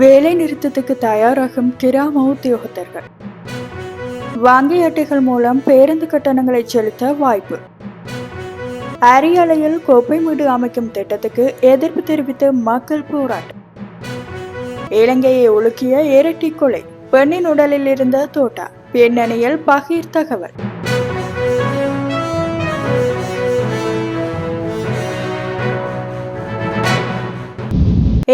வேலை நிறுத்தத்துக்கு தயாராகும் கிராம உத்தியோகத்தர்கள். வங்கி அட்டைகள் மூலம் பேருந்து கட்டணங்களை செலுத்த வாய்ப்பு. அரியலையில் கோப்பை மீடு அமைக்கும் திட்டத்துக்கு எதிர்ப்பு தெரிவித்து மக்கள் போராட்டம். இலங்கையை உலுக்கிய இரட்டி கொலை பெண்ணின் உடலில் இருந்த தோட்டா பின்னணியில் பகீர் தகவல்.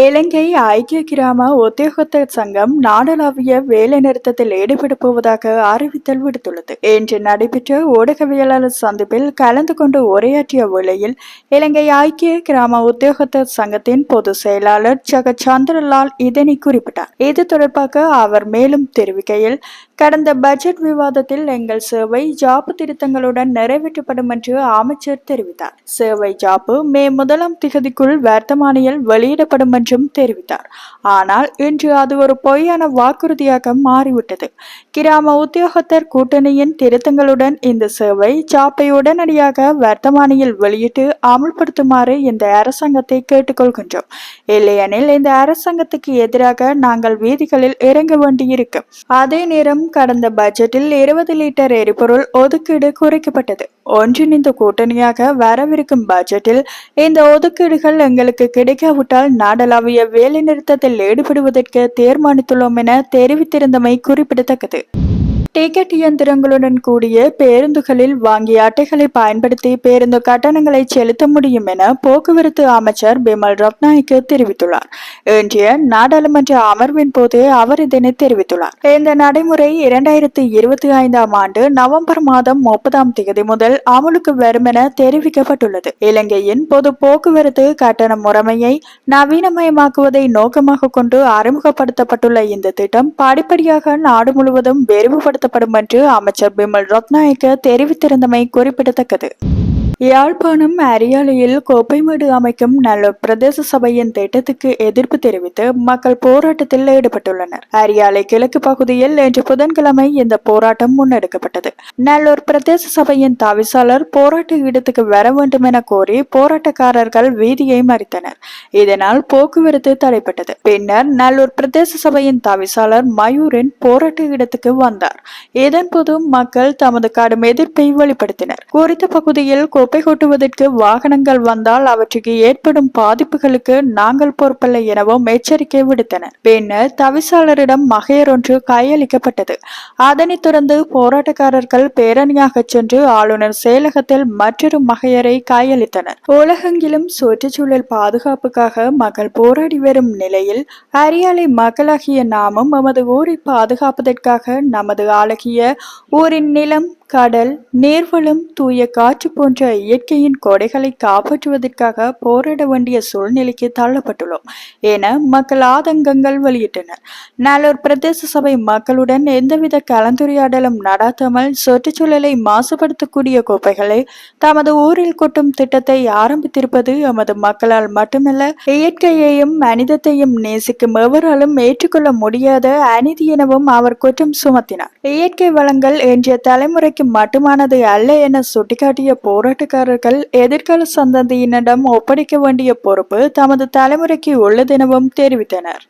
இலங்கை ஐக்கிய கிராம உத்தியோகத்தர் சங்கம் நாடளாவிய வேலை நிறுத்தத்தில் ஈடுபட போவதாக அறிவித்தல் விடுத்துள்ளது. இன்று நடைபெற்ற ஊடகவியலாளர் சந்திப்பில் கலந்து கொண்டு உரையாற்றிய வேளையில் இலங்கை ஐக்கிய கிராம உத்தியோகத்தர் சங்கத்தின் பொதுச் செயலாளர் ஜக சந்திரலால் இதனை குறிப்பிட்டார். இது தொடர்பாக அவர் மேலும் தெரிவிக்கையில் கடந்த பட்ஜெட் விவாதத்தில் எங்கள் சேவை ஜாப்பு திருத்தங்களுடன் நிறைவேற்றப்படும் என்று அமைச்சர் தெரிவித்தார். சேவை ஜாப்பு மே முதலாம் திகதிக்குள் வர்த்தமானியில் வெளியிடப்படும் என்றும் தெரிவித்தார். ஆனால் இன்று அது ஒரு பொய்யான வாக்குறுதியாக மாறிவிட்டது. கிராம உத்தியோகத்தர் கூட்டணியின் திருத்தங்களுடன் இந்த சேவை ஜாப்பை உடனடியாக வர்த்தமானியில் வெளியிட்டு அமுல்படுத்துமாறு இந்த அரசாங்கத்தை கேட்டுக்கொள்கின்றோம். இல்லையெனில் இந்த அரசாங்கத்துக்கு எதிராக நாங்கள் வீதிகளில் இறங்க வேண்டியிருக்கும். அதே நேரம் கடந்த பட்ஜெட்டில் இருபது லிட்டர் எரிபொருள் ஒதுக்கீடு குறைக்கப்பட்டது. ஒன்றிணைந்த கூட்டணியாக வரவிருக்கும் பட்ஜெட்டில் இந்த ஒதுக்கீடுகள் எங்களுக்கு கிடைக்காவிட்டால் நாடளாவிய வேலைநிறுத்தத்தில் ஈடுபடுவதற்கு தீர்மானித்துள்ளோம் என தெரிவித்திருந்தமை குறிப்பிடத்தக்கது. டிக்கெட் இயந்திரங்களுடன் கூடிய பேருந்துகளில் வாங்கிய அட்டைகளை பயன்படுத்தி பேருந்து கட்டணங்களை செலுத்த முடியும் என போக்குவரத்து அமைச்சர் பிமல் ரத்நாயக்கு தெரிவித்துள்ளார். இன்றைய நாடாளுமன்ற அமர்வின் போது அவர் இதனை தெரிவித்துள்ளார். இந்த நடைமுறை இரண்டாயிரத்தி இருபத்தி ஐந்தாம் ஆண்டு நவம்பர் மாதம் முப்பதாம் தேதி முதல் அமலுக்கு வரும் என தெரிவிக்கப்பட்டுள்ளது. இலங்கையின் பொது போக்குவரத்து கட்டண முறைமையை நவீனமயமாக்குவதை நோக்கமாக கொண்டு அறிமுகப்படுத்தப்பட்டுள்ள இந்த திட்டம் படிப்படியாக நாடு முழுவதும் விரிவுபடுத்த செயல்படுத்தப்படும் என்று அமைச்சர் பிமல் ரத்நாயக்க தெரிவித்திருந்தமை குறிப்பிடத்தக்கது. யாழ்ப்பாணம் அரியாலையில் கோப்பைமேடு அமைக்கும் நல்லூர் பிரதேச சபையின் திட்டத்துக்கு எதிர்ப்பு தெரிவித்து மக்கள் போராட்டத்தில் ஈடுபட்டுள்ளனர். அரியாலை கிழக்கு பகுதியில் இன்று புதன்கிழமை இந்த போராட்டம் முன்னெடுக்கப்பட்டது. நல்லூர் பிரதேச சபையின் தவிசாளர் போராட்ட இடத்துக்கு வர வேண்டும் என கோரி போராட்டக்காரர்கள் வீதியை மறித்தனர். இதனால் போக்குவரத்து தடைப்பட்டது. பின்னர் நல்லூர் பிரதேச சபையின் தவிசாளர் மயூரின் போராட்ட இடத்துக்கு வந்தார். இதன்போது மக்கள் தமது கடும் எதிர்ப்பை வெளிப்படுத்தினர். குறித்த பகுதியில் குப்பை கொட்டுவதற்கு வாகனங்கள் வந்தால் அவற்றுக்கு ஏற்படும் பாதிப்புகளுக்கு நாங்கள் பொறுப்பல்ல எனவும் எச்சரிக்கை விடுத்தனர். பின்னர் தவிசாளரிடம் மகையர் ஒன்று கையளிக்கப்பட்டது. அதனைத் தொடர்ந்து போராட்டக்காரர்கள் பேரணியாக சென்று ஆளுநர் செயலகத்தில் மற்றொரு மகையரை கையளித்தனர். உலகெங்கிலும் சுற்றுச்சூழல் பாதுகாப்புக்காக மக்கள் போராடி வரும் நிலையில் அரியாலை மக்களாகிய நாமும் நமது ஊரை பாதுகாப்பதற்காக நமது அழகிய ஊரின் நிலம் கடல் நீர்வளம் தூய காற்று போன்ற இயற்கையின் கொடைகளை காப்பாற்றுவதற்காக போராட வேண்டிய சூழ்நிலைக்கு தள்ளப்பட்டுள்ளோம் என மக்கள் ஆதங்கங்கள் வெளியிட்டனர். நல்லூர் பிரதேச சபை மக்களுடன் எந்தவித கலந்துரையாடலும் நடாத்தாமல் சுற்றுச்சூழலை மாசுபடுத்தக்கூடிய குப்பைகளை தமது ஊரில் கொட்டும் திட்டத்தை ஆரம்பித்திருப்பது எமது மக்களால் மட்டுமல்ல இயற்கையையும் மனிதத்தையும் நேசிக்கும் எவராலும் ஏற்றுக்கொள்ள முடியாத அநீதி எனவும் அவர் குற்றம் சுமத்தினார். இயற்கை வளங்கள் என்ற தலைமுறைக்கு மட்டுமானது அல்ல என சுட்டிக்காட்டிய போராட்டக்காரர்கள் எதிர்கால சந்ததியினரிடம் ஒப்படைக்க வேண்டிய பொறுப்பு தமது தலைமுறைக்கு உள்ளதெனவும் தெரிவித்தனர்.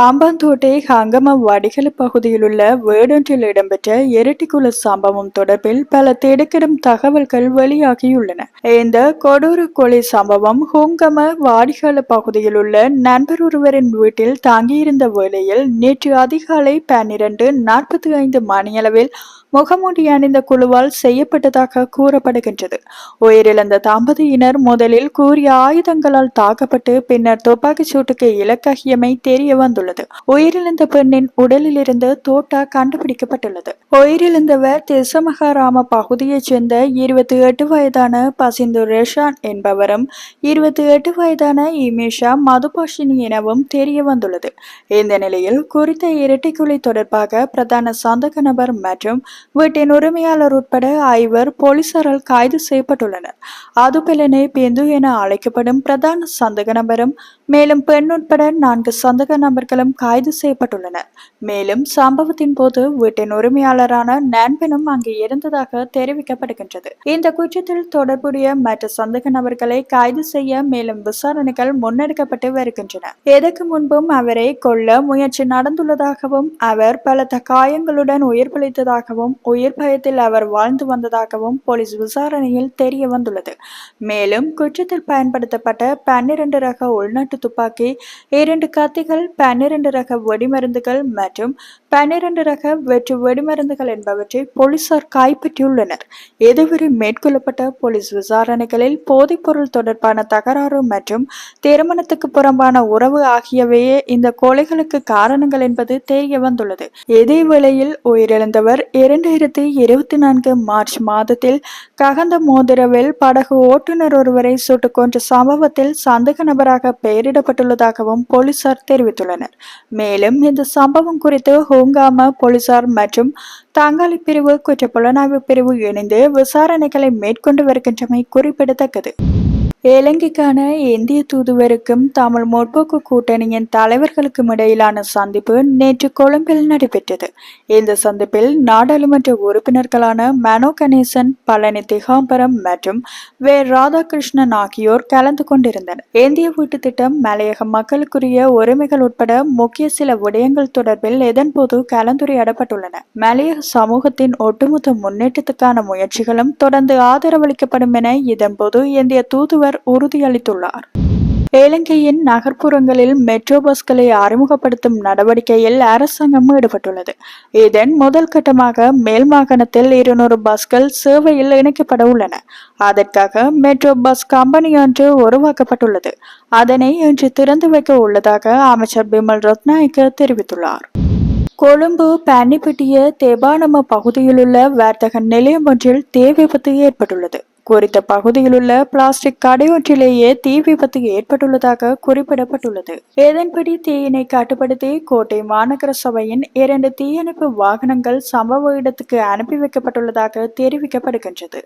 ஆம்பாந்தோட்டை ஹங்கம வடிகல பகுதியில் உள்ள வீடொன்றில் இடம்பெற்ற இரட்டிக்குல சம்பவம் தொடர்பில் பல திடுக்கிடும் தகவல்கள் வெளியாகியுள்ளன. இந்த கொடூர கொலை சம்பவம் ஹுங்கம வாடிகல பகுதியில் உள்ள நண்பர் ஒருவரின் வீட்டில் தங்கியிருந்த வேளையில் நேற்று அதிகாலை பன்னிரண்டு நாற்பத்தி ஐந்து மணியளவில் முகமூடி அணிந்த குழுவால் செய்யப்பட்டதாக கூறப்படுகின்றது. உயிரிழந்த தம்பதியினர் முதலில் கூறிய ஆயுதங்களால் தாக்கப்பட்டு பின்னர் துப்பாக்கிச் சூட்டுக்கு இலக்காகியமை தெரிய வந்துள்ளது. உயிரிழந்த பெண்ணின் உடலில் இருந்து தோட்டா கண்டுபிடிக்கப்பட்டுள்ளது. உயிரிழந்தவர் திசமகாராம பகுதியைச் சேர்ந்த இருபத்தி எட்டு வயதான பசிந்து ரெஷான் என்பவரும் இருபத்தி எட்டு வயதான இமேஷா மதுபாஷினி எனவும் தெரிய வந்துள்ளது. இந்த நிலையில் குறித்த இரட்டைக்குழி தொடர்பாக பிரதான சந்தக நபர் மற்றும் வீட்டின் உரிமையாளர் உட்பட ஐவர் போலீசாரால் கைது செய்யப்பட்டுள்ளனர். அதுபெலனே பிந்து என அழைக்கப்படும் பிரதான சந்தக நபரும் மேலும் பெண் உட்பட நான்கு சந்தக நபர்களும் கைது செய்யப்பட்டுள்ளனர். மேலும் சம்பவத்தின் போது வீட்டின் உரிமையாளரான நண்பனும் அங்கு இருந்ததாக தெரிவிக்கப்படுகின்றது. இந்த குற்றத்தில் தொடர்புடைய மற்ற சந்தக நபர்களை கைது செய்ய மேலும் விசாரணைகள் முன்னெடுக்கப்பட்டு வருகின்றன. இதற்கு முன்பும் அவரை கொல்ல முயற்சி நடந்துள்ளதாகவும் அவர் பலத்த காயங்களுடன் உயிர் பிழைத்ததாகவும் உயிர் பயத்தில் அவர் வாழ்ந்து வந்ததாகவும் போலீஸ் விசாரணையில் தெரிய வந்துள்ளது. மேலும் குற்றத்தில் பயன்படுத்தப்பட்ட பன்னிரண்டு ரக உள்நாட்டு துப்பாக்கி இரண்டு கத்திகள் பன்னிரண்டு ரக வெடிமருந்துகள் மற்றும் பன்னிரண்டு ரக வெற்று வெடிமருந்துகள் என்பவற்றை போலீசார் கைப்பற்றியுள்ளனர். இதுவரை மேற்கொள்ளப்பட்ட போலீஸ் விசாரணைகளில் போதைப்பொருள் தொடர்பான தகராறு மற்றும் திருமணத்துக்கு புறம்பான உறவு ஆகியவையே இந்த கொலைகளுக்கு காரணங்கள் என்பது தெரிய வந்துள்ளது. இதே வேளையில் உயிரிழந்தவர் இரண்டு இரண்டாயிரத்தி இருபத்தி நான்கு மார்ச் மாதத்தில் ககந்த மோதிரவில் படகு ஓட்டுநர் ஒருவரை சுட்டுக் கொன்ற சம்பவத்தில் சந்தேக நபராக பெயரிடப்பட்டுள்ளதாகவும் போலீசார் தெரிவித்துள்ளனர். மேலும் இந்த சம்பவம் குறித்து ஹோங்காம போலீசார் மற்றும் தங்காளி பிரிவு குற்ற புலனாய்வு பிரிவு இணைந்து விசாரணைகளை மேற்கொண்டு வருகின்றமை குறிப்பிடத்தக்கது. இலங்கைக்கான இந்திய தூதுவருக்கும் தமிழ் முற்போக்கு கூட்டணியின் தலைவர்களுக்கும் இடையிலான சந்திப்பு நேற்று கொழும்பில் நடைபெற்றது. இந்த சந்திப்பில் நாடாளுமன்ற உறுப்பினர்களான மனோ கணேசன் பழனி திகாம்பரம் மற்றும் வே. ராதாகிருஷ்ணன் ஆகியோர் கலந்து கொண்டிருந்தனர். இந்திய வீட்டு திட்டம் மலையக மக்களுக்குரிய உரிமைகள் உட்பட முக்கிய சில விடயங்கள் தொடர்பில் இதன்போது கலந்துரையாடப்பட்டுள்ளன. மலையக சமூகத்தின் ஒட்டுமொத்த முன்னேற்றத்துக்கான முயற்சிகளும் தொடர்ந்து ஆதரவளிக்கப்படும் என இதன்போது இந்திய தூதுவர் உறுதியளித்துள்ளார். இலங்கையின் நகர்ப்புறங்களில் மெட்ரோ பஸ்களை அறிமுகப்படுத்தும் நடவடிக்கையில் அரசாங்கம் ஈடுபட்டுள்ளது. இதன் முதல் கட்டமாக மேல் மாகாணத்தில் இருநூறு பஸ்கள் சேவையில் இணைக்கப்பட உள்ளன. அதற்காக மெட்ரோ பஸ் கம்பெனி ஒன்று உருவாக்கப்பட்டுள்ளது. அதனை இன்று திறந்து வைக்க உள்ளதாக அமைச்சர் பிமல் ரத்நாயக்க தெரிவித்துள்ளார். கொழும்பு பன்னிப்பட்டிய தெபானம பகுதியிலுள்ள வர்த்தக நிலையம் ஒன்றில் தீ விபத்து ஏற்பட்டுள்ளது. குறித்த பகுதியிலுள்ள பிளாஸ்டிக் கடையொன்றிலேயே தீ விபத்து ஏற்பட்டுள்ளதாக குறிப்பிடப்பட்டுள்ளது. இதன்படி தீயினை கட்டுப்படுத்தி கோட்டை மாநகர சபையின் இரண்டு தீயணைப்பு வாகனங்கள் சம்பவ இடத்துக்கு அனுப்பி வைக்கப்பட்டுள்ளதாக தெரிவிக்கப்படுகின்றது.